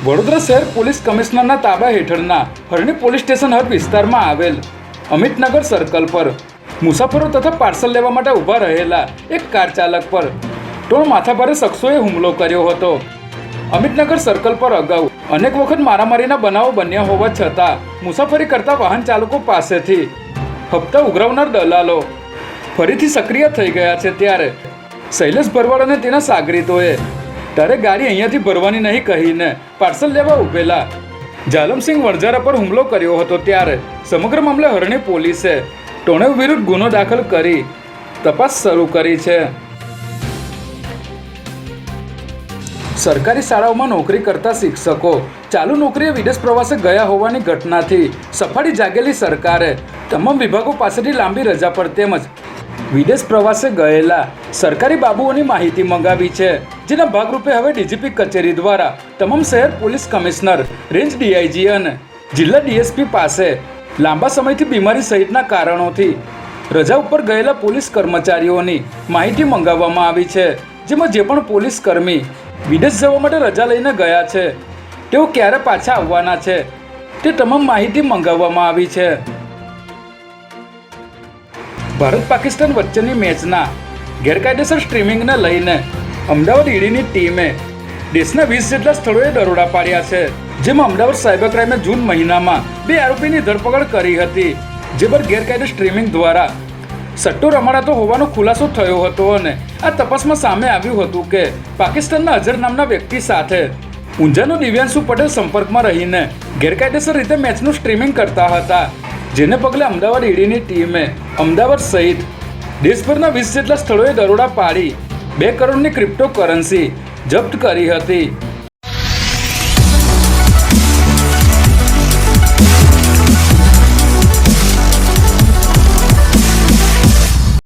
વડોદરા શહેર પોલીસ કમિશનરના તાબા હેઠળના હરણી police station હદ વિસ્તારમાં આવેલ અમિતનગર સર્કલ પર મુસાફરો તથા પાર્સલ લેવા માટે ઊભા રહેલા એક કાર ચાલક પર ત્રણ માથાભારે શખ્સોએ હુમલો કર્યો હતો. અમિતનગર સર્કલ પર અગાઉ અનેક વખત મારામારીના બનાવો બન્યા હોવા છતાં મુસાફરી કરતા વાહન ચાલકો પાસેથી હપ્તા ઉઘરાવનાર દલાલો ફરીથી સક્રિય થઈ ગયા છે ત્યારે શૈલેષ ભરવાડ અને તેના સાગરીતોએ તારે ગાડી અહીંયાથી ભરવાની નહીં કહીને પાર્સલ લેવા ઉભેલા. જાલમસિંહ વણઝારા પર હુમલો કર્યો હતો ત્યારે સમગ્ર મામલે હરણી પોલીસે ટોણેવ વિરુદ્ધ ગુનો દાખલ કરી તપાસ શરૂ કરી છે. સરકારી શાળાઓમાં નોકરી કરતા શિક્ષકો ચાલુ નોકરીએ વિદેશ પ્રવાસે ગયા હોવાની ઘટનાથી સફાળી જાગેલી સરકારે તમામ વિભાગો પાસેથી લાંબી રજા પર તેમજ વિદેશ પ્રવાસે ગયેલા સરકારી બાબુઓની માહિતી મંગાવી છે, જેના ભાગરૂપે હવે ડીજીપી કચેરી દ્વારા તમામ શહેર પોલીસ કમિશનર, રેન્જ ડીઆઈજી અને જિલ્લા ડીએસપી પાસે લાંબા સમયથી બીમારી સહિતના કારણોથી રજા ઉપર ગયેલા પોલીસ કર્મચારીઓની માહિતી મંગાવવામાં આવી છે, જેમાં જે પણ પોલીસ કર્મી વિદેશ જવા માટે રજા લઈને ગયા છે, તેઓ ક્યારે પાછા આવવાના છે, તે તમામ માહિતી મંગાવવામાં આવી છે. ભારત પાકિસ્તાન વચ્ચેની મેચના ગેરકાયદેસર સ્ટ્રીમિંગને લઈને અમદાવાદ ઈડીની ટીમે દેશના વીસ જેટલા સ્થળોએ દરોડા પાડ્યા છે, જેમાં અમદાવાદ સાયબર ક્રાઇમે જૂન મહિનામાં બે આરોપીની ધરપકડ કરી હતી, જે પર ગેરકાયદે સ્ટ્રીમિંગ દ્વારા સટ્ટો રમાડાતો હોવાનો ખુલાસો થયો હતો અને આ તપાસમાં સામે આવ્યું હતું કે પાકિસ્તાનના અઝર નામના વ્યક્તિ સાથે ઊંઝાનો દિવ્યાંશુ પટેલ સંપર્કમાં રહીને ગેરકાયદેસર રીતે મેચનું સ્ટ્રીમિંગ કરતા હતા. જેને પગલે અમદાવાદ ઈડીની ટીમે અમદાવાદ સહિત દેશભરના વીસ જેટલા સ્થળોએ દરોડા પાડી બે કરોડની ક્રિપ્ટો કરન્સી જપ્ત કરી હતી.